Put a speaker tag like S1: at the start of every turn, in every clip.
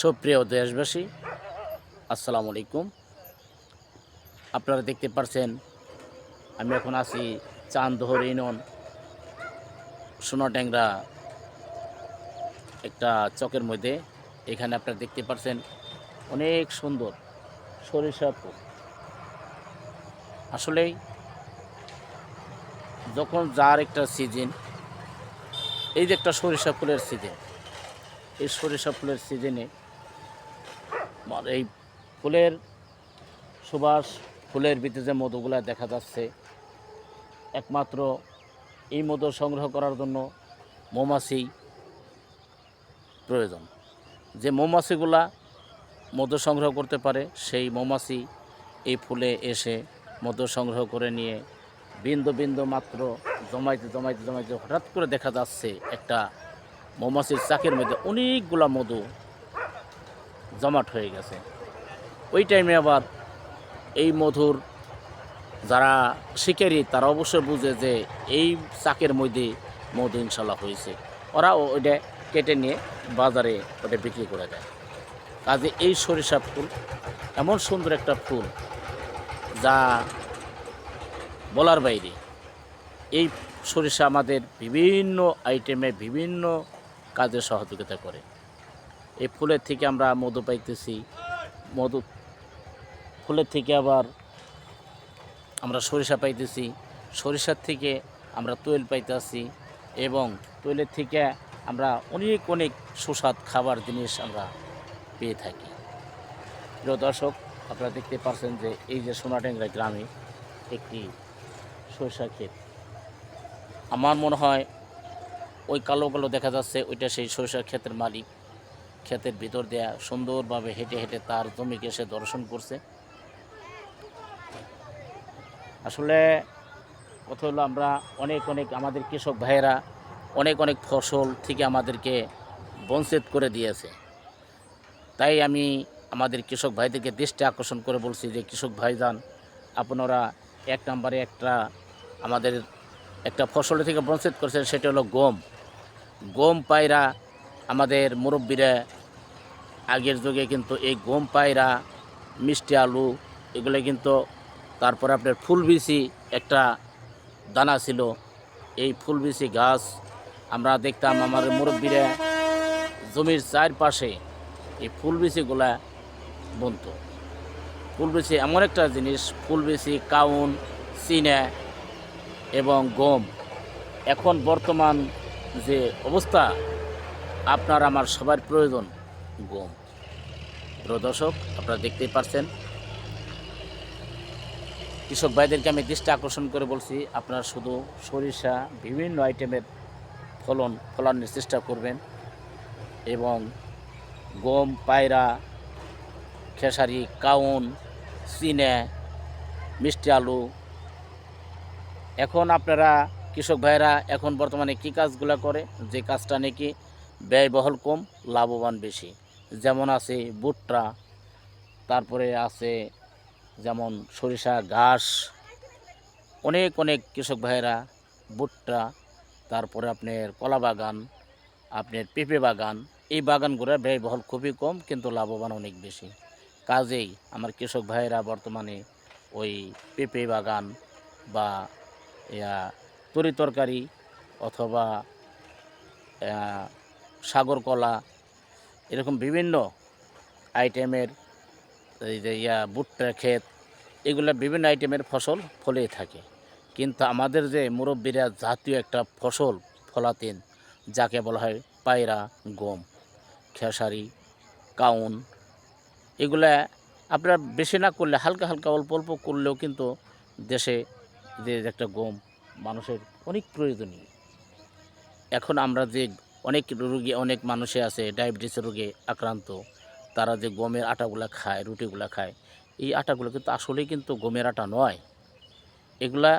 S1: সুপ্রিয় দেশবাসী, আসসালামু আলাইকুম। আপনারা দেখতে পাচ্ছেন আমি এখন আছি চান্দহর ইউনিয়ন সোনাট্যাংরা একটা চকের মধ্যে। এখানে আপনারা দেখতে পাচ্ছেন অনেক সুন্দর সরিষা ফুল। আসলেই, যখন যার একটা সিজন এই যে একটা সরিষা ফুলের সিজন এই সরিষা ফুলের সিজনে এই ফুলের সুবাস, ফুলের ভিতরে যে মধুগুলা দেখা যাচ্ছে, একমাত্র এই মধু সংগ্রহ করার জন্য মৌমাছি প্রয়োজন। যে মৌমাছিগুলা মধু সংগ্রহ করতে পারে, সেই মৌমাছি এই ফুলে এসে মধু সংগ্রহ করে নিয়ে বিন্দু বিন্দু মাত্র জমাইতে জমাইতে জমাইতে হঠাৎ করে দেখা যাচ্ছে একটা মৌমাছির চাকের মধ্যে অনেকগুলা মধু জমাট হয়ে গেছে। ওই টাইমে আবার এই মধুর যারা শিকারি, তারা অবশ্যই বুঝে যে এই চাকের মধ্যে মধু ইনশাল্লাহ হয়েছে। ওরা ওইটা কেটে নিয়ে বাজারে ওটা বিক্রি করে দেয়। কাজে এই সরিষা ফুল, এমন সুন্দর একটা ফুল যা বলার বাইরে। এই সরিষা আমাদের বিভিন্ন আইটেমে বিভিন্ন কাজে সহযোগিতা করে। এই ফুলের থেকে আমরা মধু পাইতেছি। মধু ফুলের থেকে আবার আমরা সরিষা পাইতেছি। সরিষার থেকে আমরা তৈল পাইতেছি এবং তৈলের থেকে আমরা অনেক অনেক সুস্বাদ খাবার জিনিস আমরা পেয়ে থাকি। প্রিয় দর্শক, আপনারা দেখতে পাচ্ছেন যে এই যে সোনাটেংরা গ্রামে একটি সরিষা ক্ষেত। আমার মনে হয় ওই কালো কালো দেখা যাচ্ছে, ওইটা সেই সরিষার ক্ষেতের মালিক। ক্ষেতের ভিতর দেয়া সুন্দরভাবে হেঁটে হেঁটে তার জমিকে সে দর্শন করছে। আসলে কথা হলো আমরা অনেক অনেক আমাদের কৃষক ভাইয়েরা অনেক অনেক ফসল থেকে আমাদেরকে বঞ্চিত করে দিয়েছে। তাই আমি আমাদের কৃষক ভাইদেরকে দৃষ্টি আকর্ষণ করে বলছি যে, কৃষক ভাইজান, আপনারা এক নম্বরে একটা আমাদের একটা ফসল থেকে বঞ্চিত করছেন, সেটা হলো গম। গম পায়রা আমাদের মুরব্বীরা আগের যুগে কিন্তু এই গম পায়রা, মিষ্টি আলু এগুলো কিন্তু তারপরে আপনার ফুলবিসি একটা দানা ছিল। এই ফুলবিসি গাছ আমরা দেখতাম আমার মুরব্বীরা জমির চারপাশে এই ফুলবিসিগুলা বুনতো। ফুলবিসি এমন একটা জিনিস ফুলবিসি কাউন চিনা এবং গম। এখন বর্তমান যে অবস্থা, আপনার আমার সবার প্রয়োজন গম। দর্শক, আপনারা দেখতেই পারছেন। কৃষক ভাইদেরকে আমি দৃষ্টি আকর্ষণ করে বলছি, আপনারা শুধু সরিষা, বিভিন্ন আইটেমের ফলন ফলানোর চেষ্টা করবেন এবং গম, পায়রা, খেসারি, কাউন, চিনে, মিষ্টি আলু এখন আপনারা কৃষক ভাইরা এখন বর্তমানে কী কাজগুলো করে? যে কাজটা নাকি ব্যয়বহুল কম, লাভবান বেশি। যেমন আছে ভুট্টা, তারপরে আছে যেমন সরিষা, ঘাস। অনেক অনেক কৃষক ভাইয়েরা ভুট্টা, তারপরে আপনার কলা বাগান, আপনার পেঁপে বাগান, এই বাগানগুলোর ব্যয়বহুল খুবই কম, কিন্তু লাভবান অনেক বেশি। কাজেই আমার কৃষক ভাইয়েরা বর্তমানে ওই পেঁপে বাগান বা ইয়া তরি তরকারি অথবা সাগর কলা, এরকম বিভিন্ন আইটেমের ইয়া ভুট্টা ক্ষেত, এগুলো বিভিন্ন আইটেমের ফসল ফলেই থাকে। কিন্তু আমাদের যে মুরব্বীরা জাতীয় একটা ফসল ফলাতেন, যাকে বলা হয় পায়রা, গম, খেসারি, কাউন, এগুলা আপনারা বেশি না করলে, হালকা হালকা অল্প অল্প করলেও কিন্তু দেশে যে একটা গম মানুষের অনেক প্রয়োজনীয়। এখন আমরা যে অনেক রোগী, অনেক মানুষে আছে ডায়াবেটিসের রোগে আক্রান্ত, তারা যে গমের আটাগুলা খায়, রুটিগুলা খায়, এই আটাগুলো কিন্তু আসলেই কিন্তু গমের আটা নয়। এগুলা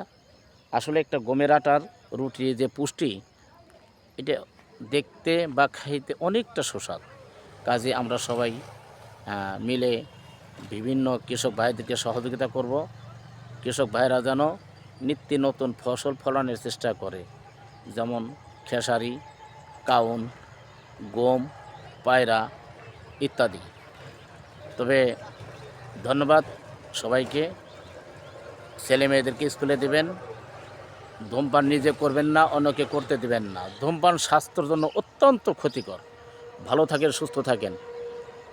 S1: আসলে একটা গমের আটার রুটি, যে পুষ্টি, এটা দেখতে বা খাইতে অনেকটা সুস্বাদ। কাজে আমরা সবাই মিলে বিভিন্ন কৃষক ভাইদেরকে সহযোগিতা করব। কৃষক ভাইরা যেন নিত্য নতুন ফসল ফলানোর চেষ্টা করে। যেমন খেসারি, কাউন, গম, পায়রা ইত্যাদি। তবে ধন্যবাদ সবাইকে। ছেলে মেয়েদেরকে স্কুলে দেবেন। ধূমপান নিজে করবেন না, অন্যকে করতে দেবেন না। ধূমপান স্বাস্থ্যের জন্য অত্যন্ত ক্ষতিকর। ভালো থাকেন, সুস্থ থাকেন।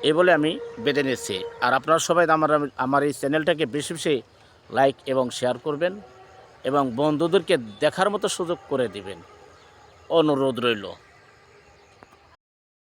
S1: এই বলে আমি বেঁধে নিচ্ছি। আর আপনারা সবাই আমার আমার এই চ্যানেলটাকে বেশি বেশি লাইক এবং শেয়ার করবেন। এবং বন্ধুদেরকে দেখার মতো সুযোগ করে দিবেন। অনুরোধ রইল।